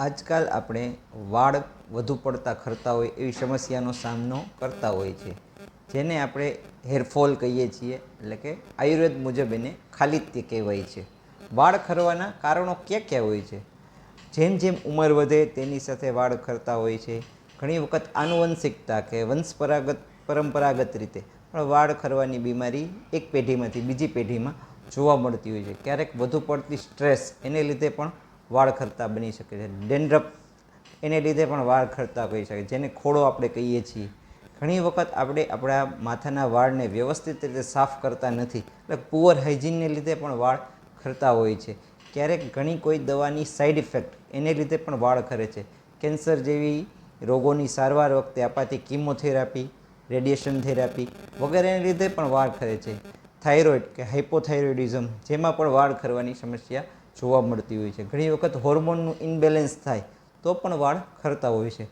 આજકાલ આપણે વાળ વધુ પડતા ખરતા હોય એવી સમસ્યાનો સામનો કરતા હોય છે. જેને આપણે હેરફોલ કહીએ છીએ, એટલે કે આયુર્વેદ મુજબ એને ખાલિત્ય કહેવાય છે. વાળ ખરવાના કારણો ક્યાં ક્યાં હોય છે? જેમ જેમ ઉંમર વધે તેની સાથે વાળ ખરતા હોય છે. ઘણી વખત આનુવંશિકતા કે વંશપરાગત, પરંપરાગત રીતે પણ વાળ ખરવાની બીમારી એક પેઢીમાંથી બીજી પેઢીમાં જોવા મળતી હોય છે. ક્યારેક વધુ પડતી સ્ટ્રેસ એને લીધે પણ વાળ ખરતા બની શકે છે. ડેન્ડ્રફ એને લીધે પણ વાળ ખરતા કહી શકે જેને ખોડો આપણે કહીએ છીએ. ઘણી વખત આપણે આપણા માથાના વાળને વ્યવસ્થિત રીતે સાફ કરતા નથી. એટલે પુઅર હાઇજીનને લીધે પણ વાળ ખરતા હોય છે. ક્યારેક ઘણી કોઈ દવાની સાઈડ ઇફેક્ટ એને લીધે પણ વાળ ખરે છે. કેન્સર જેવી રોગોની સારવાર વખતે અપાતી કિમોથેરાપી, રેડિયેશન થેરાપી વગેરેને લીધે પણ વાળ ખરે છે. થાઇરોઇડ કે હાઇપોથાઇરોઇડિઝમ જેમાં પણ વાળ ખરવાની સમસ્યા જોવા મળતી હોય છે. ઘણી વખત હોર્મોનનું ઇનબેલેન્સ થાય તો પણ વાળ ખરતા હોય છે.